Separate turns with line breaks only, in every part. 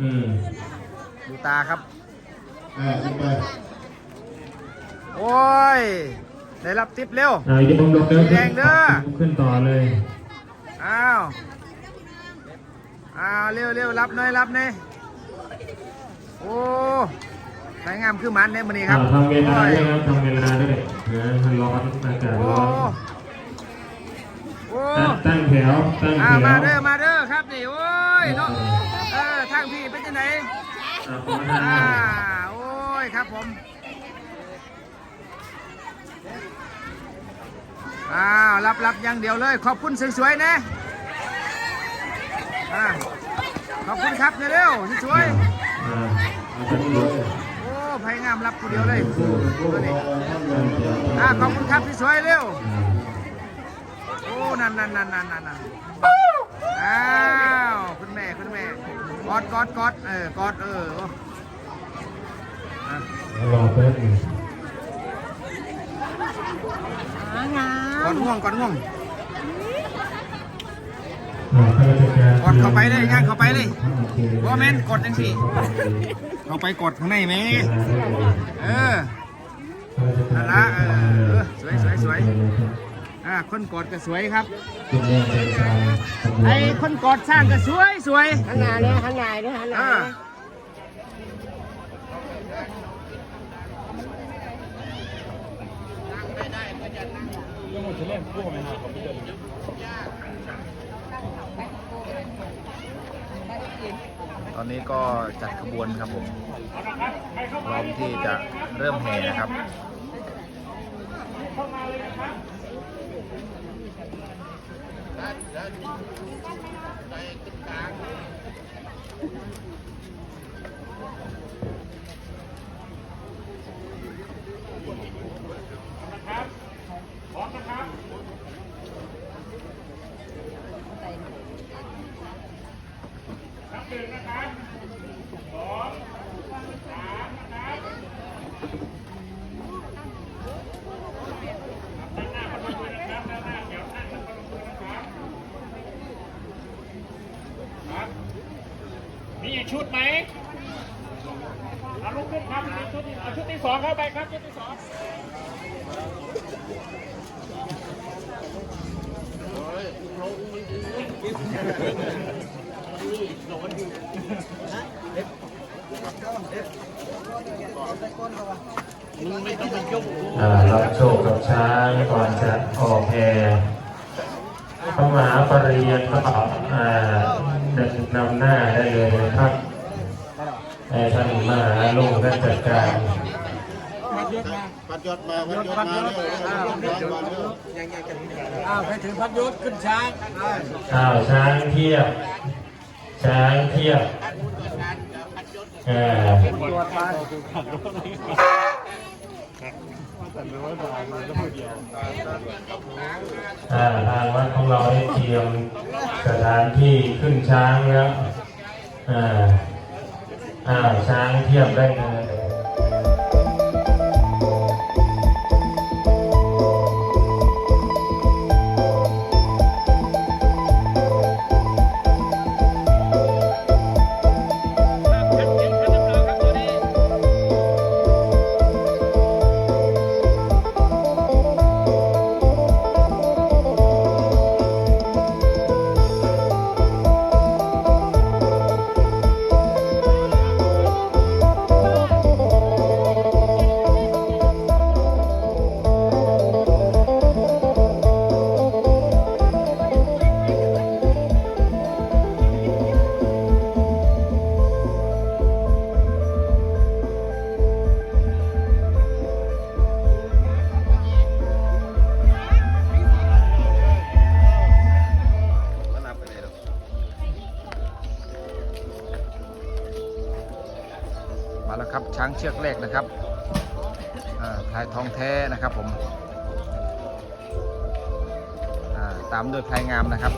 อืม
ดูตาครับ
อ่าขึ้นไป
โอ้ย ได้รับทิปเร็ว
อ่าอย่าบังดกเด้อ
แดงเด้อ
ขึ้นต่อเลย
อ้าว อ้าวเร็วเร็วรับหน่อยรับหน่อยโอ้สวยงามคือมันเนี่ยมันนี่ค
อ่า
รับ
ทำเวลา
โอ้ย
ด้วยครับทำเวลาด้วยนะมันร้อนอากาศ
โอ้
ร้อน
โอ้
อะตั้งแถวตั้ง
อ่า
แถว
มาเด้อมาเด้อครับนี่โอ้ยเนาะเออทางพี่เป็นยังไง
อ่าขอทาน
อ่า
หน่อย
โอ้ยครับผมอ้าวรับรับอย่างเดียวเลย ขอบคุณสวยๆนะอ่าขอบคุณครับเร็วๆสวย
อ่าเอาไปดูเลย
ๆโอ้ไผ่งามรับคนเดียวเลย
ผู้ผู้รอท่านเลยเดี๋ยว
อ่าขอบคุณครับสวยๆเร็วโอ้นั่นนั่นนั่นนั่นนั่นนั่นอ้าว คุณแม่ คุณแม่ ก อดกอดกอดเออกอดเออโอ้อะ
รอแป๊บหนึง
กอดง่วงกอดง่วง
อ่าข้าราชการ
กดเข้าไปเลยย่างเข้าไปเลย
โอเค
ว่าแม่นกดจังสิเข้าไปกดข้างในไหมเออ
ข้าราชการ
นั่นละเออเออสวยสวยสวย อ่าคนกดก็สวยครับ
คุณแม่เป็นชาวตำบล
ไอ้คนกดสร้างก็สวยสวย
หันหน้าเนี่ยหันหน้าเนี่ยหันหน้า
อ่า
เนี่ย
ตอนนี้ก็จัดขบวนครับผมพร้อมที่จะเริ่มแห่นะครับ
มีอีกชุดไหมเอาลุกขึ้นครับมีชุดเอาชุดที่สองเข้าไปครับชุดที่สอง
อ่ารับโชคกับช้างก่อนจะออกแพรพระมหาปริยัติก็อ่าเดิน นำหน้าได้เลยนะครับให้ท่านมหาลุงท่านจัดการ
พัดยศมาพัดยศมาเร็วเร็วเร็วเร็วมาเร็ว
อ้าวไปถึงพัดยศขึ้นช้าง
อ้าวช้างเทียบ ช้างเทียบอ่า อ่าทางวัดของเราได้เตรียมสถานที่ขึ้นช้างแล้วอ่าอ้าวช้างเทียบได้เลย
เชือกแรกนะครับอ่าพลายทองแท้นะครับผมตามด้วยพลายงามนะครับ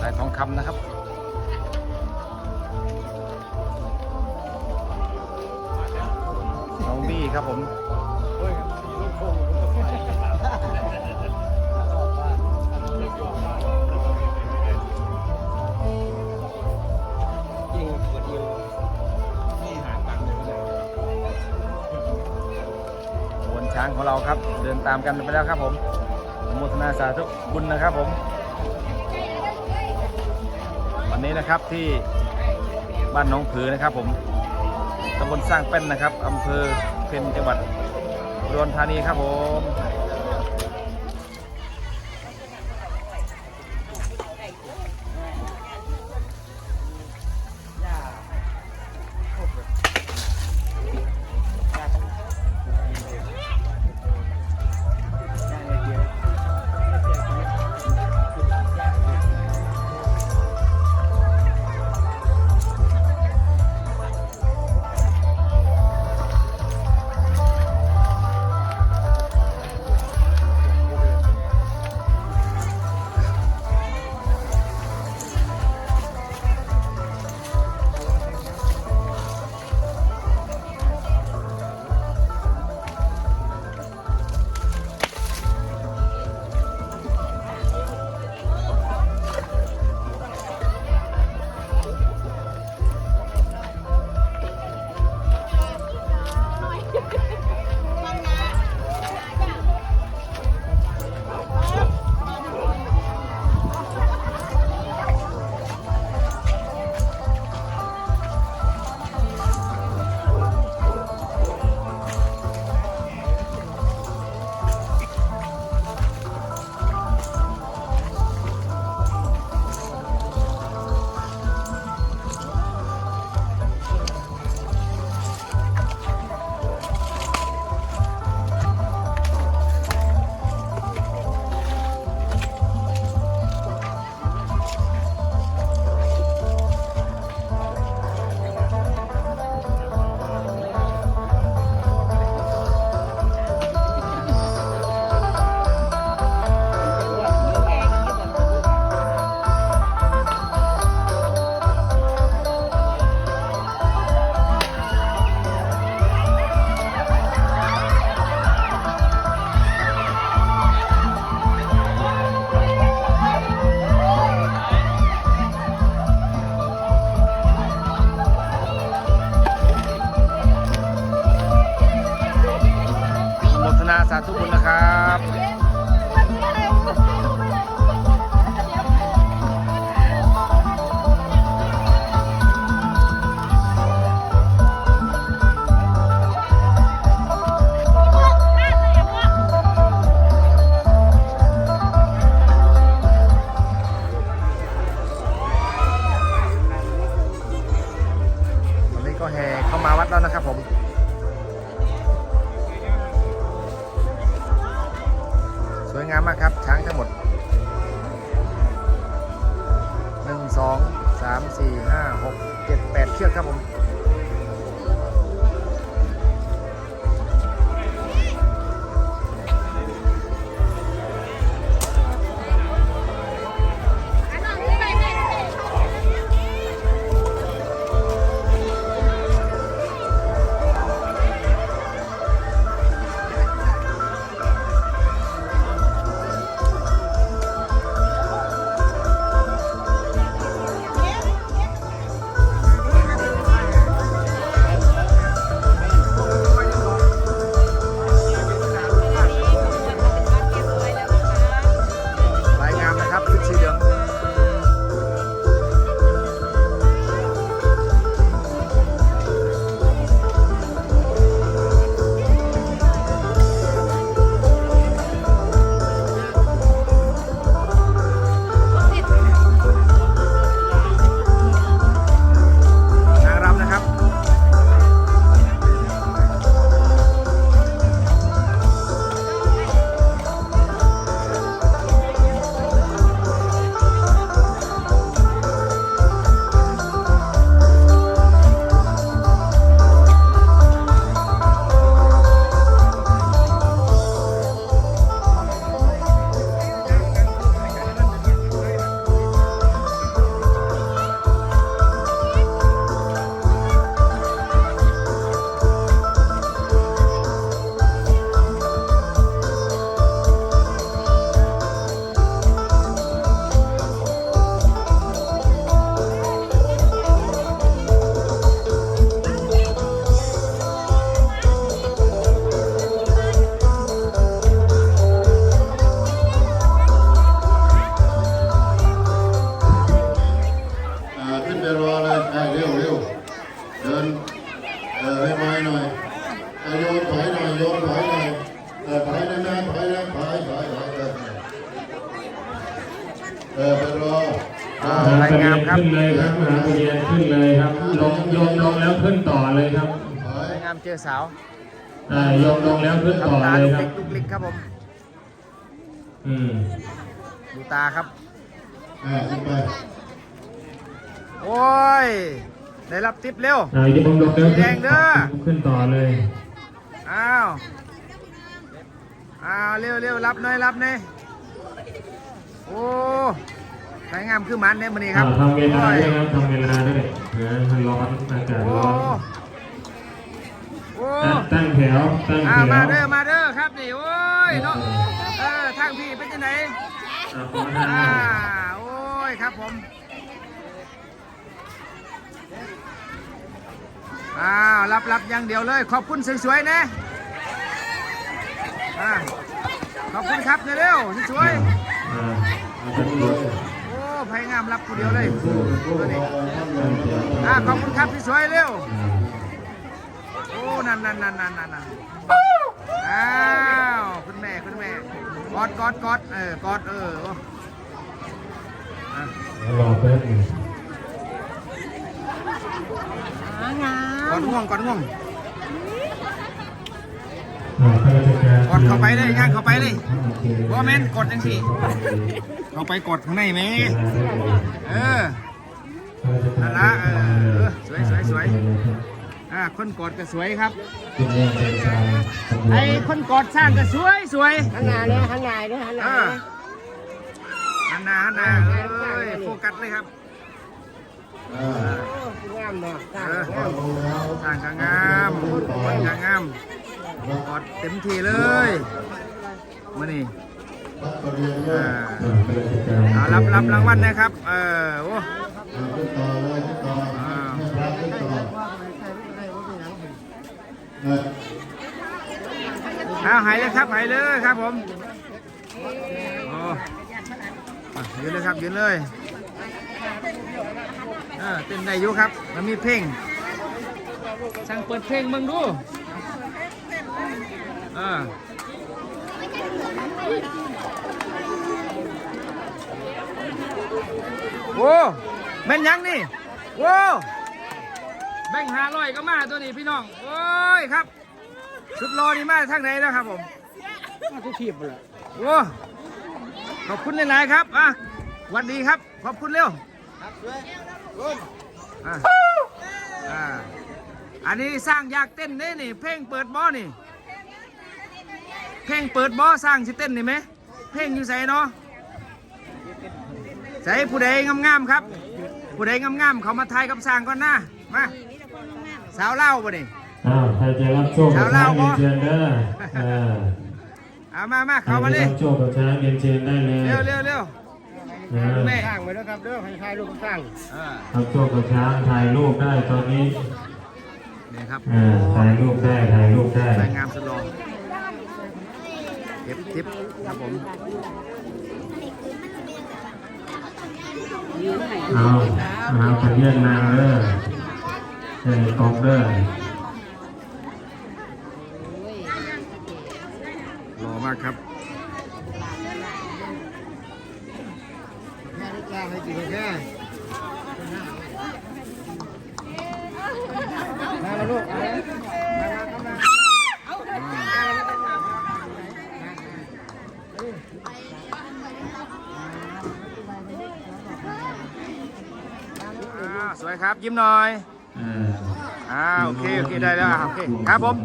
สายทองคำนะครับ ครับผมบนช้างของเราครับ เดินตามกันไปแล้วครับผมโมทนาสาธุบุญนะครับผม วันนี้นะครับที่บ้านน้องผือนะครับผม ตำบลสร้างเป็นนะครับอำเภอเพ็ญจังหวัดอุดรธานีครับผม โยนถอยหน่อยโยนถอยหน่อยเออถอยนะแม่ถอยนะถอยถอยถอยเอ
อ
ไปรอ
รายงายับ
ขึ้นเลยครับมหาบุญเยันขึ้นเลยครับลงลงลงแล้วขึ้นต่อเลยครับ
รายงานเจอสาว
ลงลงแล้วขึ้นต่อเลยครับ
ลูกเล็กครับผม
อืม
ดูตาครับ
อ่ไป
โอ้ย ได้รับติ๊บเร็ว
แด
งเด้อ
ขึ้นต่อเลย
อ้าว อ้าวเร็วเร็วรับหน่อยรับหน่อยโอ้สายงามคือมันเนี่ยมันนี่ค
อ่า
รับ
ทำเวลา
โอ้ย
ด้วยครับทำเวลาด้วยนะมันร้อนอากาศ
โอ้
ร้อน
โอ้
อะตั้งแถวตั้ง
อ่า
แถว
มาเด้อมาเด้อครับนี่โอ้ยเนาะเออทางพี่เป็นยังไง
อ่าขอทาน
อ่าโอ้ยครับผม อ้าวรับรับอย่างเดียวเลย ขอบคุณสวยๆนะอ่าขอบคุณครับเร็วๆสวยๆโอ้ไผ่งามรับผู้เดียวเลย
ผู้รอท่านร
ตั้งแถว
อ่าขอบคุณครับสวยเร็วโอ้นั่นนั่นนั่นนั่นนั่นอ้าวคุณแม่คุณแม่กอดกอดกอดเออกอดเออ
รอแป๊บนึง
กอดง่วงกอดง่วง
อ่าข้าราชการ
กดเข้าไปเลยย่างเข้าไปเลย
โอเค
บ่แม่นกดจังสิเข้าไปกดข้างในไหมเออนั่นละเออเออสวยสวยสวยอ่าคนกดก็สวยครับ
คุณแม่เป็นชาวตำรวจ
ไอ้คนกดสร้างก็สวยสวย
หันหน้าเนี่ยหันหน้าเนี่ยหันห
เอ
น้า
อหันหน้าหันหน้าเอ้ยโฟกัสเลยครับ
อ่า
โอ้งามเนาะกล้า
เออ
งาม
งแล้ว
สร้างก็งามคนก็งามกดเต็มที่เลยมานี่เอารับรับรางวัลนะครับ เออโอ้
เอให้พระขึ้นต่อเออ
เอาหายเลยครับหายเลยครับผมโอ้ยืนเลยครับยืนเลย เออเต้นได้อยู่ครับมันมีเพลงสั่งเปิดเพลงมึงดูเออโอ้แม่นยังนี่โอ้แบ่งหาร้อยก็มาตัวนี้พี่น้องโอ้ยครับชุดรอนี่มาทางไหนแล้วครับผม
มาทุกทีบเลย
โอ้ขอบคุณหลายๆครับอะหวันดีครับ ขอบคุณเร็ว อะอ่าอันนี้สร้างอยากเต้นเด้นี่ เพลงเปิดบอนี่ เพลงเปิดบอสร้างสิเต้นนี่ไหม เพลงอยู่ใส่เนาะใส่ผู้ใดงามๆครับ ผู้ใดงามๆเขามาทายกับสร้างก่อนนะมาสาวเล่าบ่นี่
อ้าวใครจะรับโชคกับช้างเรียนเชิญเด้ออ่า
เอามามา
ใคร
เข้ามา
จะ
เลย
รับโชคกับช้างเรียนเชิญได้เลย
เร็วเร็วเร็ว
นะ
แม่
สร้างไว้แล้วครับเด้อให้ถ่ายรูปสร้าง
อ่า
รับโชคกับช้างถ่ายรูปได้ตอนนี้
นี่ครับ
อ่าถ่ายรูปได้ถ่ายรูปได้
สวยงามสุดหล่อเก็บทิปครับผม
เอาเอาไปเรียกนางเด้อเออกองเด้อ
หล่อมากครับ
แค่ได้จ้างให้กินแค่มาแล้วลูกมา
สวยครับยิ้มหน่อย
อ่า
โอเคโอเคได้แล้วโอเคครับผม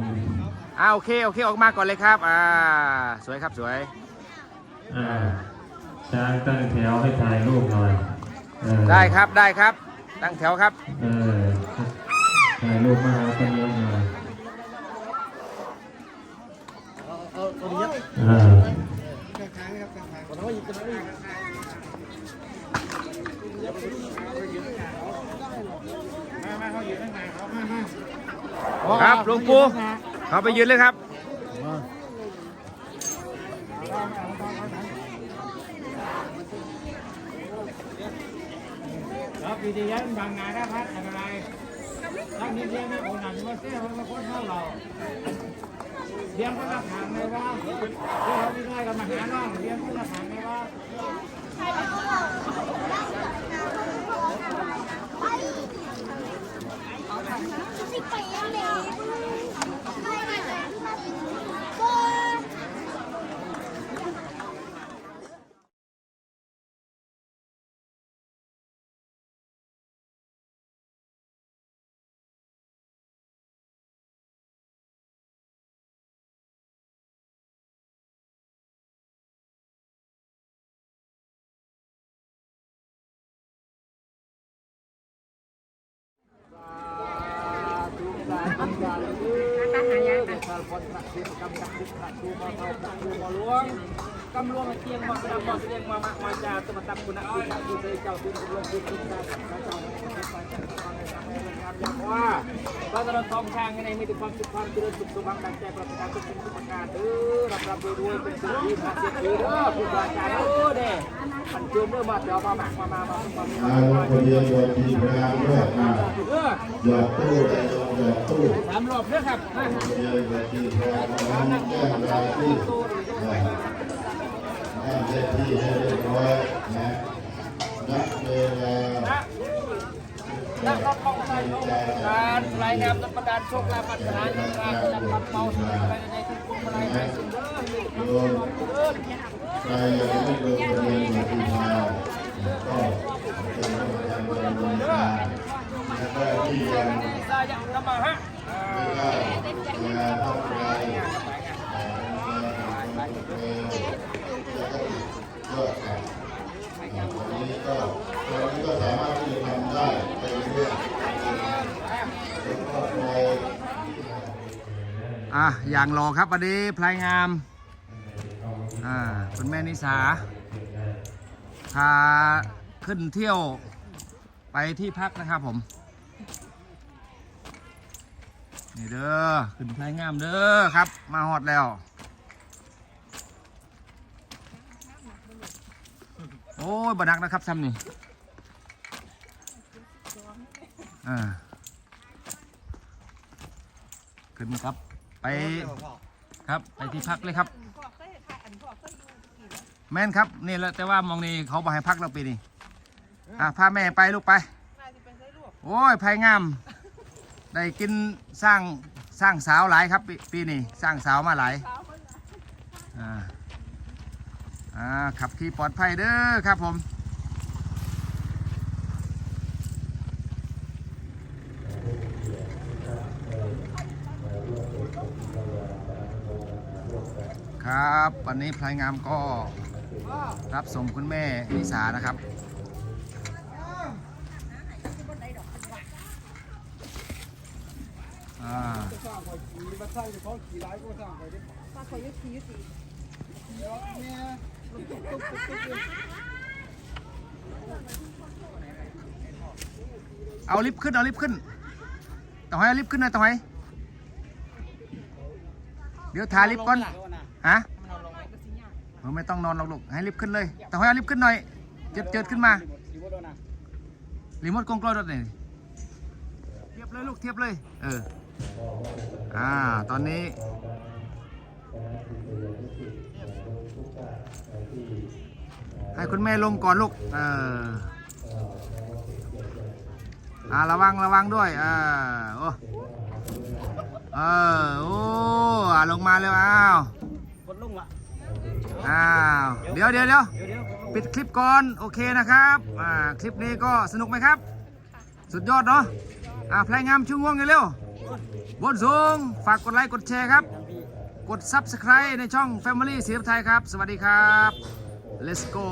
อ่าโอเคโอเคออกมาก่อนเลยครับอ่าสวยครับสวย
อ่า ช้างตั้งแถวให้ถ่ายรูปหน่อยเออ
ได้ครับได้ครับ ตั้งแถวครับ
เออถ่ายรูปมาหากันเยอะหน่อย
เอาเอาเยอะ
อ่า
ทางครับทางขอโทษอีกขอโทษอีก
ครับหลวงปู่เข้าไปยืนเลยครับ
ครับ ปีที่ยันบางนาได้พัดอะไรตั้งนิดเดียวนะโอ้หนังมาเสียมันมาคนเท่าเราเลี้ยงก็รับหางเลยว่าเดี๋ยวเราไม่ได้ก็มาหาน้องเลี้ยงก็รับหางเลยว่าไปเลย กำลวงเกียงมาดำมาเกียงมามามาจาตมตับคุณอ้อยคุณเจ้าคุณลวงคุณคุณได้สักเจ้า อย่างว่าก็ตลอดทองช้างในมีแต่ความสุขความเจริญสุขสมหวังดังใจประการทุกสิ่งทุกประการเออรับรับรวยเป็นสิ่งที่มาเสียทีเด้อผู้บริการเออเด้มันเชื่อเด้อมาเดี๋ยวมาหมักมามามามา
มาลงทะเบียนโดยทีมงานด้วยมา
เออ
หยอดตู้ได้ลงหยอดตู้
สามรอบเด้อครับ
ลงทะเบียนโดยทีมงานของแจ้งรายชื่า
รรายงานประดานโชคลาภปัญหาเงินราจับปัดเมาสุดไปในที่คุมอะไรในสิ่งเด้อมี
โยมใครยังไม่ลงเบียนโดยทีมาก็เป็นกำลังใจลงทางแล้วก็ที่ยัง
สายันนมาฮะ
ไม่ได้เวลาเข้าไปยอดครับวันนี้ก็วันนี้ก็สามารถที่จะทำได้ไปเรื่อยๆแล้วก็ไป
อะอย่างรอครับวันนี้พลายงามอ่าคุณแม่นิสาพาขึ้นเที่ยวไปที่พักนะครับผม นี่เด้อขึ้นพลายงามเด้อครับ มาฮอดแล้วโอ้ยบันักนะครับซ้ำนี่อ่าขึ้นครับ ไปครับไปที่พักเลยครับ แม่นครับนี่แหละแต่ว่ามองนี่เขาบอกให้พักเราปีนี้อะพาแม่ไปลูกไปโอ้ยภัยงาม ได้กินสร้างสร้างสาวหลายครับปีปีนี้สร้างสาวมาหลายอ่าอ่าขับขี่ปลอดภัยเด้อครับผม ครับ วันนี้พลายงามก็รับส่งคุณแม่นิสานะครับ อ่าเอาลิฟต์ขึ้น เอาลิฟต์ขึ้นต่อให้เอาลิฟต์ขึ้นหนะต่อให้เดี๋ยวทาลิฟต์ก่อน ฮะเออไม่ต้องนอนหรอกลูกให้ลิฟต์ขึ้นเลยต่อให้เอาลิฟต์ขึ้นหน่อย เจิดเจิดขึ้นมารีโมทกล้องกล้องรถนี่เทียบเลยลูกเทียบเลย เออ อ่า ตอนนี้ให้คุณแม่ลงก่อนลูก เอออ่าระวังระวังด้วย อ่า โอ้ เออ โอ้อ่าลงมาเร็วอ้าว
กดลุงละ
อ้าว เดี๋ยวเดี๋ยวเดี๋ยวปิดคลิปก่อน โอเคนะครับอ่าคลิปนี้ก็สนุกไหมครับ สุดยอดเนาะอ่าพลงงามชื่อง่วงเร็วบนสูงฝากกดไลค์กดแชร์ครับ กด Subscribe ในช่อง Family สีไทยครับ สวัสดีครับ let's go